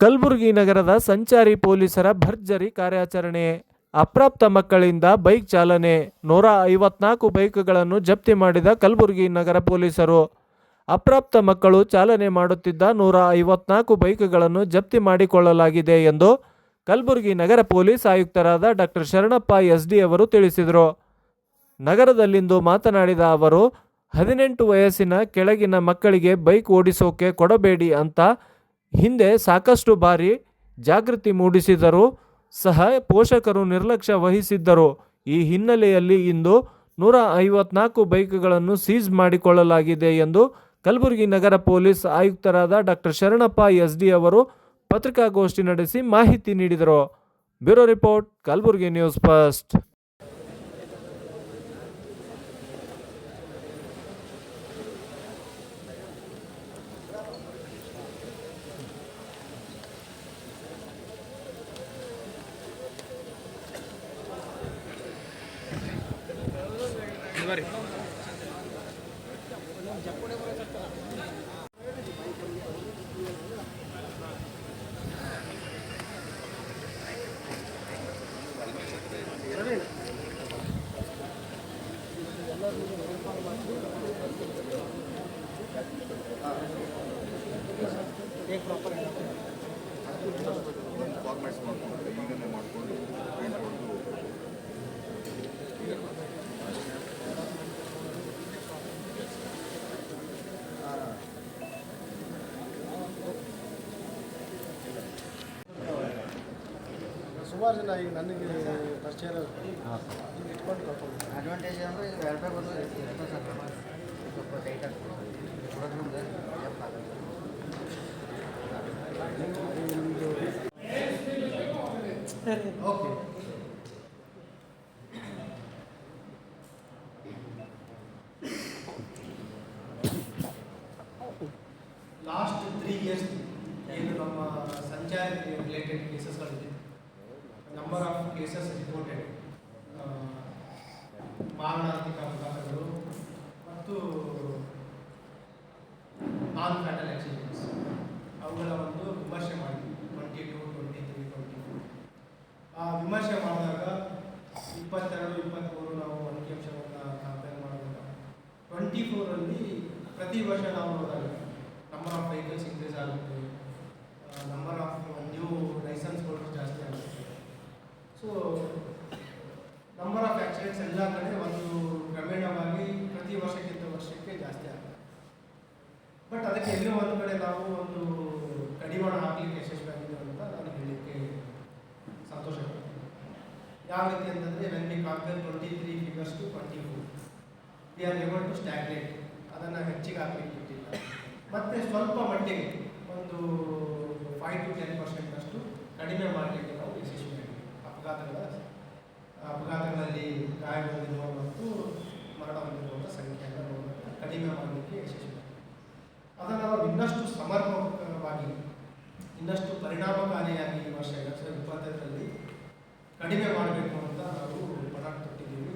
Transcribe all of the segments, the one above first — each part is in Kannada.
ಕಲಬುರಗಿ ನಗರದ ಸಂಚಾರಿ ಪೊಲೀಸರ ಭರ್ಜರಿ ಕಾರ್ಯಾಚರಣೆ. ಅಪ್ರಾಪ್ತ ಮಕ್ಕಳಿಂದ ಬೈಕ್ ಚಾಲನೆ. ನೂರ ಐವತ್ನಾಲ್ಕು ಬೈಕ್ಗಳನ್ನು ಜಪ್ತಿ ಮಾಡಿದ ಕಲಬುರಗಿ ನಗರ ಪೊಲೀಸರು. ಅಪ್ರಾಪ್ತ ಮಕ್ಕಳು ಚಾಲನೆ ಮಾಡುತ್ತಿದ್ದ ನೂರ ಐವತ್ನಾಲ್ಕು ಬೈಕ್ಗಳನ್ನು ಜಪ್ತಿ ಮಾಡಿಕೊಳ್ಳಲಾಗಿದೆ ಎಂದು ಕಲಬುರಗಿ ನಗರ ಪೊಲೀಸ್ ಆಯುಕ್ತರಾದ ಡಾಕ್ಟರ್ ಶರಣಪ್ಪ ಎಸ್ ಡಿ ಅವರು ತಿಳಿಸಿದರು. ನಗರದಲ್ಲಿಂದು ಮಾತನಾಡಿದ ಅವರು, ಹದಿನೆಂಟು ವಯಸ್ಸಿನ ಕೆಳಗಿನ ಮಕ್ಕಳಿಗೆ ಬೈಕ್ ಓಡಿಸೋಕೆ ಕೊಡಬೇಡಿ ಅಂತ ಹಿಂದೆ ಸಾಕಷ್ಟು ಬಾರಿ ಜಾಗೃತಿ ಮೂಡಿಸಿದರೂ ಸಹ ಪೋಷಕರು ನಿರ್ಲಕ್ಷ್ಯ ವಹಿಸಿದ್ದರು. ಈ ಹಿನ್ನೆಲೆಯಲ್ಲಿ ಇಂದು ನೂರ ಐವತ್ನಾಲ್ಕು ಬೈಕ್ಗಳನ್ನು ಸೀಜ್ ಮಾಡಿಕೊಳ್ಳಲಾಗಿದೆ ಎಂದು ಕಲಬುರಗಿ ನಗರ ಪೊಲೀಸ್ ಆಯುಕ್ತರಾದ ಡಾಕ್ಟರ್ ಶರಣಪ್ಪ ಎಸ್ ಡಿ ಅವರು ಪತ್ರಿಕಾಗೋಷ್ಠಿ ನಡೆಸಿ ಮಾಹಿತಿ ನೀಡಿದರು. Bureau report, Kalaburagi news first. Formats ಸುಮಾರು ಜನ ಈಗ ನನಗೆ ಪರಿಚಯ ಇರೋರು. ಇಟ್ಕೊಂಡು ಕರ್ಕೊಂಡು ಅಡ್ವಾಂಟೇಜ್ ಅಂದರೆ ಈಗ ಎರಡು ಬಂದು ಇರ್ತದೆ ಸರ್ ಸ್ವಲ್ಪ ಟೈಟ್ ಆಗ್ತದೆ ಕೊಡೋದ್ರಿಂದ ಹೆಲ್ಪ್ ಆಗುತ್ತೆ. ಓಕೆ ಲಾಸ್ಟ್ ತ್ರೀ ಇಯರ್ಸ್ ಏನು ನಮ್ಮ ಸಂಚಾರಿ ರಿಲೇಟೆಡ್ ಕೇಸಸ್ಗಳಿದೆ ನಂಬರ್ ಆಫ್ ಕೇಸಸ್ ರಿಪೋರ್ಟೆಡ್ ಮಾರಣಾಂತಿಕ ಅಪಘಾತಗಳು ಮತ್ತು ನಾನ್ ಫ್ಯಾಟಲ್ ಆಕ್ಸಿಡೆಂಟ್ಸ್ ಅವುಗಳ ಒಂದು ವಿಮರ್ಶೆ ಮಾಡಿದ್ವಿ twenty two twenty three twenty four ಆ ವಿಮರ್ಶೆ ಮಾಡಿದಾಗ ಇಪ್ಪತ್ತೆರಡು ಇಪ್ಪತ್ತ್ಮೂರು ನಾವು ಅಂಕಿಅಂಶವನ್ನು ಕಂಪೇರ್ ಮಾಡಿದಾಗ ಟ್ವೆಂಟಿ ಫೋರಲ್ಲಿ ಪ್ರತಿ ವರ್ಷ ನಾವು ನೋಡಿದಾಗ ನಂಬರ್ ಆಫ್ ವೆಹಿಕಲ್ಸ್ ಇನ್ಕ್ರೀಸ್ ಆಗುತ್ತೆ ನಂಬರ್ ಆಫ್ ನ್ಯೂ ಲೈಸೆನ್ಸ್ಗಳು ಜಾಸ್ತಿ ಆಗುತ್ತೆ ಸೊ ನಂಬರ್ ಆಫ್ ಆಕ್ಸಿಡೆಂಟ್ಸ್ ಎಲ್ಲ ಕಡೆ ಒಂದು ಕ್ರಮೇಣವಾಗಿ ಪ್ರತಿ ವರ್ಷಕ್ಕಿಂತ ವರ್ಷಕ್ಕೆ ಜಾಸ್ತಿ ಆಗುತ್ತೆ ಅದಕ್ಕೆ ಎಲ್ಲೋ ಒಂದು ಕಡೆ ನಾವು ಒಂದು ಕಡಿವಾಣ ಹಾಕಲಿಕ್ಕೆ ಯಶಸ್ವಿಯಾಗಿದೆ ಅಂತ ನಾನು ಹೇಳಲಿಕ್ಕೆ ಸಂತೋಷ ಯಾವ ರೀತಿ ಅಂತಂದರೆ when we compare twenty three figures to twenty four we are able to stagnate ಅದನ್ನು ಹೆಚ್ಚಿಗೆ ಹಾಕಲಿಕ್ಕೆ ಇಟ್ಟಿಲ್ಲ ಮತ್ತು ಸ್ವಲ್ಪ ಮಟ್ಟಿಗೆ ಒಂದು ಫೈವ್ ಟು ಟೆನ್ ಪರ್ಸೆಂಟ್ ಅಷ್ಟು ಕಡಿಮೆ ಮಾಡಲಿಕ್ಕೆ ನಾವು ಯಶಸ್ವಿಯಾಗಿದ್ದೀವಿ ಅಪಘಾತಗಳ ಅಪಘಾತಗಳಲ್ಲಿ ಗಾಯಗೊಂಡಿರುವ ಮತ್ತು ಮರಣ ಹೊಂದಿರುವಂಥ ಸಂಖ್ಯೆಯನ್ನು ನಾವು ಕಡಿಮೆ ಮಾಡಲಿಕ್ಕೆ ಯಶಸ್ವಿಯಾಗಿದೆ ಅದನ್ನು ನಾವು ಇನ್ನಷ್ಟು ಸಮರ್ಪಕವಾಗಿ ಇನ್ನಷ್ಟು ಪರಿಣಾಮಕಾರಿಯಾಗಿ ಈ ವರ್ಷ ಎರಡು ಸಾವಿರದ ಇಪ್ಪತ್ತೈದರಲ್ಲಿ ಕಡಿಮೆ ಮಾಡಬೇಕು ಅಂತ ನಾವು ಪಣ ತೊಟ್ಟಿದ್ದೀವಿ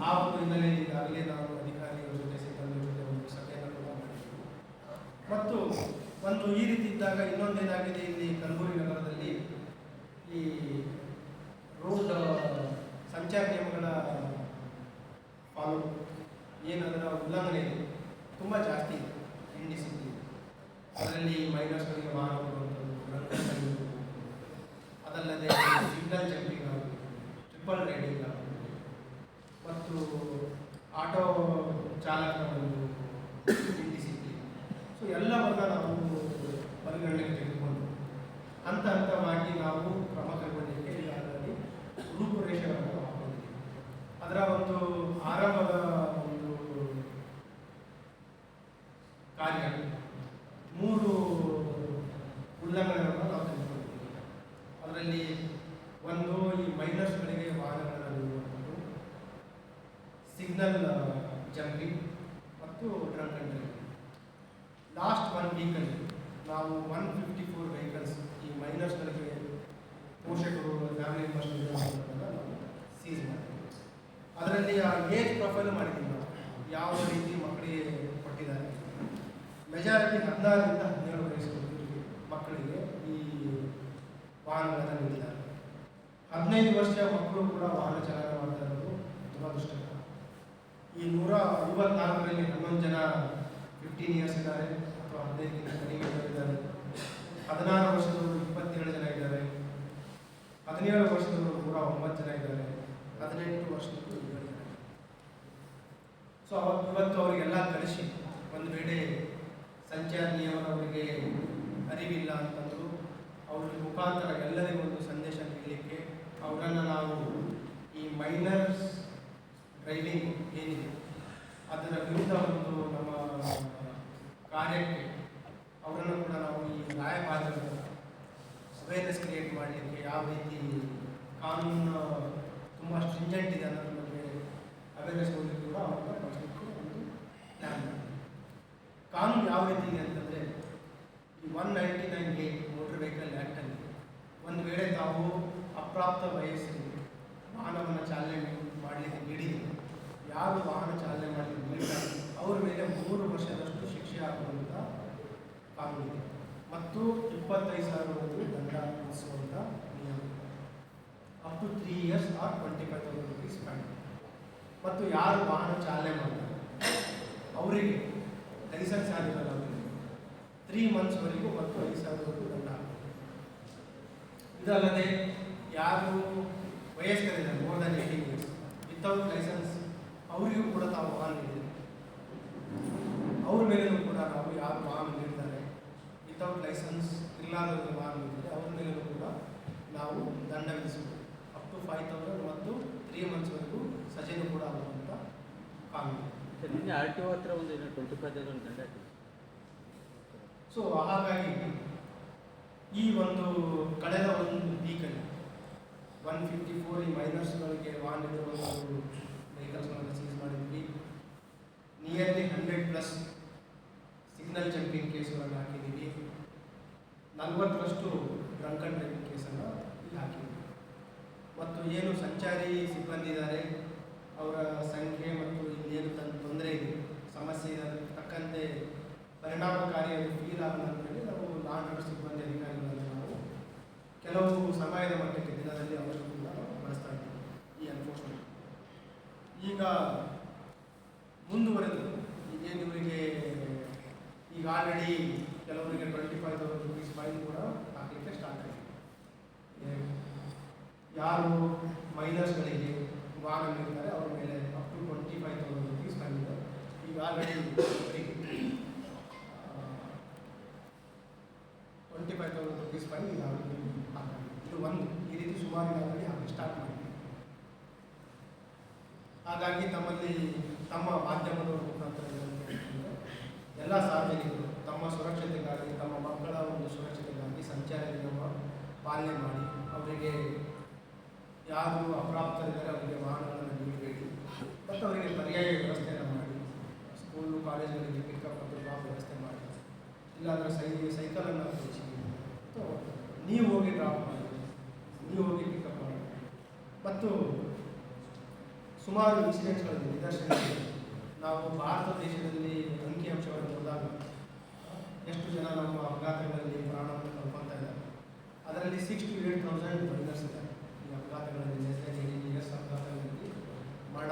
ಆ ಒಂದು ಹಿನ್ನೆಲೆಯಲ್ಲಿ ಈಗಾಗಲೇ ನಾವು ಅಧಿಕಾರಿಗಳ ಜೊತೆ ಸಿಬ್ಬಂದಿ ಜೊತೆ ಒಂದು ಸಭೆಯನ್ನು ಕೂಡ ಮಾಡಿದ್ದೀವಿ ಮತ್ತು ಒಂದು ಈ ರೀತಿ ಇದ್ದಾಗ ಇನ್ನೊಂದೇನಾಗಿದೆ ಇಲ್ಲಿ ಕಲಬುರಗಿ ನಗರದಲ್ಲಿ ಈ ರೋಡ್ ಸಂಚಾರ ನಿಯಮಗಳ ಫಾಲೋ ಏನದರ ಉಲ್ಲಂಘನೆ ತುಂಬ ಜಾಸ್ತಿ ಇದೆ. ಖಂಡಿಸಿದ್ದೀವಿ ಅದರಲ್ಲಿ ಮೈನರ್ಸ್ಗಳಿಗೆ ವಾಹನ ಕೊಡುವಂಥದ್ದು ಅದಲ್ಲದೆ ಸಿಗ್ನಲ್ ಜಂಪಿಂಗ್ ಟ್ರಿಪಲ್ ರೈಡಿಂಗ್ ಮತ್ತು ಆಟೋ ಚಾಲಕ ಒಂದು ಇಂಡಿಸಿಪ್ಲಿನ್ ಸೊ ಎಲ್ಲವನ್ನ ನಾವು ಪರಿಗಣನೆಗೆ ತೆಗೆದುಕೊಂಡು ಹಂತ ಹಂತವಾಗಿ ನಾವು ಕ್ರಮ ಕೈಗೊಳ್ಳಲಿಕ್ಕೆ ಅದರಲ್ಲಿ ರೂಪುರೇಷೆಗಳನ್ನು ಹಾಕೊಂಡಿದ್ದೀವಿ. ಅದರ ಒಂದು ಆರಂಭದ ಒಂದು ಕಾರ್ಯ. ಮೂರು ಉಲ್ಲಂಘನೆಗಳನ್ನು ನಾವು ತೆಗೆದುಕೊಂಡಿದ್ದೀವಿ ಅದರಲ್ಲಿ ಒಂದು ಈ ಮೈನರ್ಸ್ಗಳಿಗೆ ವಾಹನಗಳನ್ನು ನೀಡುವಂಥದ್ದು ಸಿಗ್ನಲ್ ಜಂಪಿಂಗ್ ಮತ್ತು drunk and last one weekly ನಾವು ಒನ್ ಫಿಫ್ಟಿ ಫೋರ್ ವೆಹಿಕಲ್ಸ್ ಈ ಮೈನರ್ಸ್ಗಳಿಗೆ ಪೋಷಕರು ಫ್ಯಾಮಿಲಿ ಮೆಂಬರ್ಸ್ ನಾವು ಸೀಸ್ ಮಾಡಿದ್ದೀವಿ ಅದರಲ್ಲಿ ಆ ಏಜ್ ಪ್ರೊಫೈಲ್ ಮಾಡಿದ್ದೀವಿ ನಾವು. ಯಾವ ರೀತಿ ಮಕ್ಕಳಿಗೆ ಕೊಟ್ಟಿದ್ದಾರೆ. ಮೆಜಾರಿಟಿ ಹದಿನಾರರಿಂದ ಹದಿನೇಳು ವಯಸ್ಸು ಮಕ್ಕಳಿಗೆ ಈ ವಾಹನಗಳನ್ನು ನೀಡಿದ್ದಾರೆ. ಹದಿನೈದು ವರ್ಷ ಮಕ್ಕಳು ಕೂಡ ವಾಹನ ಚಾಲನೆ ಈ ನೂರ ಐವತ್ನಾಲ್ಕರಲ್ಲಿ ಹನ್ನೊಂದು ಜನ ಫಿಫ್ಟೀನ್ ಇಯರ್ಸ್ ಇದ್ದಾರೆ, ಅಥವಾ ಹದಿನೈದಕ್ಕಿಂತ ಕಡಿಮೆ ಇದ್ದಾರೆ. ಹದಿನಾರು ವರ್ಷದವರು ಇಪ್ಪತ್ತೇಳು ಜನ ಇದ್ದಾರೆ. ಹದಿನೇಳು ವರ್ಷದವರು ನೂರ ಒಂಬತ್ತು ಜನ ಇದ್ದಾರೆ. ಹದಿನೆಂಟು ವರ್ಷದವರು ಸೊ ಅವತ್ತು ಇವತ್ತು ಅವರಿಗೆಲ್ಲ ಕಳಿಸಿ ಒಂದು ವೇಳೆ ಸಂಚಾರ ನಿಯಮದ ಅವರಿಗೆ ಅರಿವಿಲ್ಲ ಅಂತಂದರು, ಅವ್ರ ಮುಖಾಂತರ ಎಲ್ಲರಿಗೂ ಒಂದು ಸಂದೇಶ ನೀಡಲಿಕ್ಕೆ ಅವರನ್ನು ನಾವು ಈ ಮೈನರ್ಸ್ ಡ್ರೈವಿಂಗ್ ಏನಿದೆ ಅದರ ವಿರುದ್ಧ ಒಂದು ನಮ್ಮ ಕಾರ್ಯಕ್ಕೆ ಅವರನ್ನು ಕೂಡ ನಾವು ಈ ನ್ಯಾಯಪಾಲಕರ ಅವೇರ್ನೆಸ್ ಕ್ರಿಯೇಟ್ ಮಾಡಲಿಕ್ಕೆ ಯಾವ ರೀತಿ ಕಾನೂನು ತುಂಬ ಸ್ಟ್ರಿಂಜೆಂಟ್ ಇದೆ ಅನ್ನೋದ್ರ ಬಗ್ಗೆ ಅವೇರ್ನೆಸ್ ಕೊಡಲಿಕ್ಕೆ ಕೂಡ ಅವ್ರನ್ನ ಕಳಿಸ್ಲಿಕ್ಕೆ ಒಂದು ಪ್ಲ್ಯಾನ್ ಮಾಡಿದೆ ಕಾನೂನು ಯಾವ ರೀತಿ ಇದೆ ಅಂತಂದರೆ ಈ one ninety nine A motor vehicle ಆ್ಯಕ್ಟಲ್ಲಿ ಒಂದು ವೇಳೆ ತಾವು ವಯಸ್ಸಿಗೆ ವಾಹನವನ್ನು ಚಾಲನೆ ಮಾಡಲಿಕ್ಕೆ ನೀಡಿದರೆ ಯಾರು ವಾಹನ ಚಾಲನೆ ಮಾಡಲಿಕ್ಕೆ ನೀಡಿದ್ದಾರೆ ಅವ್ರ ಮೇಲೆ ಮೂರು ವರ್ಷದಷ್ಟು ಶಿಕ್ಷೆ ಆಗುವಂಥ ಕಾನೂನಿದೆ. ಮತ್ತು ಇಪ್ಪತ್ತೈದು ಸಾವಿರವರೆಗೂ ದಂಡ ವಿಧಿಸುವಂಥ ನಿಯಮ. Up to three years or twenty five thousand rupees fine ಮತ್ತು ಯಾರು ವಾಹನ ಚಾಲನೆ ಮಾಡ್ತಾರೆ? ಅವರಿಗೆ ಲೈಸೆನ್ಸ್ ಆಗಿರಲ್ಲ ಅವರಿಗೆ. ತ್ರೀ ಮಂತ್ಸ್ವರೆಗೂ ಮತ್ತು ಐದು ಸಾವಿರವರೆಗೂ ದಂಡ. ಇದಲ್ಲದೆ ಯಾರು ವಯಸ್ಕರಿದ್ದಾರೆ more than without years without licence ಅವರಿಗೂ ಕೂಡ ತಾವು ವಾಹನ ನೀಡಿದೆ ಅವ್ರ ಮೇಲೂ ಕೂಡ ನಾವು ಯಾರು ವಾಹನ ನೀಡಿದ್ದಾರೆ ವಿತೌಟ್ ಲೈಸೆನ್ಸ್ ಇಲ್ಲಾರದ ವಾಹನ ನೀಡಿದರೆ ಅವ್ರ ಮೇಲೂ ಕೂಡ ನಾವು ದಂಡ ವಿಧಿಸಬಹುದು ಅಪ್ ಟು ಫೈವ್ ತೌಸಂಡ್ ಮತ್ತು ತ್ರೀ ಮಂತ್ಸ್ವರೆಗೂ ಸಜೆನು ಕೂಡ ಆಗುವಂಥ ಕಾನೂನು. ನಿನ್ನೆ ಆರ್ ಟಿ ಒ ಹತ್ರ ಒಂದು ಏನೋ ಟ್ವೆಂಟಿ ಫೈವ್ ತೌಸಂಡ್ ದಂಡ ಸೊ ಹಾಗಾಗಿ ಈ ಒಂದು ಕಳೆದ ಒಂದು ವೀಕಲ್ಲಿ ಒನ್ ಫಿಫ್ಟಿ ಫೋರ್ ಈ ಮೈನರ್ಸ್ಗಳಿಗೆ ವಾಹನ ಇರುವ ಒಂದು ವೆಹಿಕಲ್ಸ್ಗಳನ್ನು ಸೀಸ್ ಮಾಡಿದ್ವಿ. Nearly hundred plus signal jumping ಕೇಸ್ಗಳನ್ನು ಹಾಕಿದ್ದೀವಿ. ನಲವತ್ತರಷ್ಟು ಡ್ರಂಕನ್ ಡ್ರೈವಿಂಗ್ ಕೇಸನ್ನು ಇಲ್ಲಿ ಹಾಕಿದ್ದೀವಿ. ಮತ್ತು ಏನು ಸಂಚಾರಿ ಸಿಬ್ಬಂದಿ ಇದ್ದಾರೆ ಅವರ ಸಂಖ್ಯೆ ಮತ್ತು ಇನ್ನೇನು ತನ್ನ ತೊಂದರೆ ಇದೆ, ಸಮಸ್ಯೆ ತಕ್ಕಂತೆ ಪರಿಣಾಮಕಾರಿಯಾಗಿ ಫೀಲ್ ಆಗದಂತೇಳಿ ನಾವು ನಾಲ್ಕು ಸಿಬ್ಬಂದಿ ಅಧಿಕಾರಿಗಳನ್ನು ನಾವು ಕೆಲವು ಸಮಯದ ಮಟ್ಟಕ್ಕೆ ದಿನದಲ್ಲಿ ಅವರು ಕೂಡ ಬಳಸ್ತಾ ಇದ್ದೀವಿ ಈ ಎನ್ಫೋರ್ಸ್ಮೆಂಟ್ ಈಗ ಮುಂದುವರೆದು ಈಗೇನು ಇವರಿಗೆ ಈಗ ಆಲ್ರೆಡಿ ಕೆಲವರಿಗೆ twenty five thousand rupees fine ಕೂಡ ಹಾಕಲಿಕ್ಕೆ ಸ್ಟಾರ್ಟ್ ಆಗಿದೆ. ಯಾರು ಮೈನರ್ಸ್ಗಳಿಗೆ ವಾಹನ ನೀಡ್ತಾರೆ ಅವ್ರ ಮೇಲೆ up to twenty five thousand rupees fine ಇದೆ. ಈಗ already twenty five thousand rupees fine ಇದು ಒಂದು, ಈ ರೀತಿ ಸುಮಾರು ಆಲ್ರೆಡಿ ಹಾಕಿ ಸ್ಟಾರ್ಟ್ ಮಾಡಿದೆ ಹಾಗಾಗಿ ತಮ್ಮಲ್ಲಿ ತಮ್ಮ ಮಾಧ್ಯಮದ ಮುಖಾಂತರ ಎಲ್ಲ ಸಾರ್ವಜನಿಕರು ತಮ್ಮ ಸುರಕ್ಷತೆಗಾಗಿ, ತಮ್ಮ ಮಕ್ಕಳ ಒಂದು ಸುರಕ್ಷತೆಗಾಗಿ ಸಂಚಾರ ನಿಯಮ ಪಾಲನೆ ಮಾಡಿ ಅವರಿಗೆ ಯಾರು ಅಪ್ರಾಪ್ತರಿದ್ದಾರೆ ಅವರಿಗೆ ವಾಹನಗಳನ್ನು ನೀಡಬೇಕು ಮತ್ತು ಅವರಿಗೆ ಪರ್ಯಾಯ ವ್ಯವಸ್ಥೆಯನ್ನು ಮಾಡಿ. ಸ್ಕೂಲು ಕಾಲೇಜುಗಳಿಗೆ ಪಿಕಪ್ ಮತ್ತು ಡ್ರಾಪ್ ವ್ಯವಸ್ಥೆ ಮಾಡಿ. ಇಲ್ಲಾಂದರೆ ಸೈ ಸೈಕಲನ್ನು ಅಥವಾ ನೀವು ಹೋಗಿ ಡ್ರಾಪ್ ಮಾಡಿ. ನೀವು ಹೋಗಿ ಪಿಕಪ್ ಮಾಡಿ. ಮತ್ತು ಸುಮಾರು ಇನ್ಸಿಡೆಂಟ್ಸ್ಗಳಲ್ಲಿ ನಿದರ್ಶನ ಇದೆ. ನಾವು ಭಾರತ ದೇಶದಲ್ಲಿ ಅಂಕಿಅಂಶಗಳನ್ನು ಹೋದಾಗ ಎಷ್ಟು ಜನ ನಮ್ಮ ಅಪಘಾತಗಳಲ್ಲಿ ಪ್ರಾಣವನ್ನು ಕಳ್ಕೊಳ್ತಾ ಇದ್ದಾರೆ ಅದರಲ್ಲಿ six to eight thousand minors ಈ ಅಪಘಾತಗಳಲ್ಲಿ ಇಯರ್ಸ್ ಅಪಘಾತಗಳಲ್ಲಿ ಮರಣ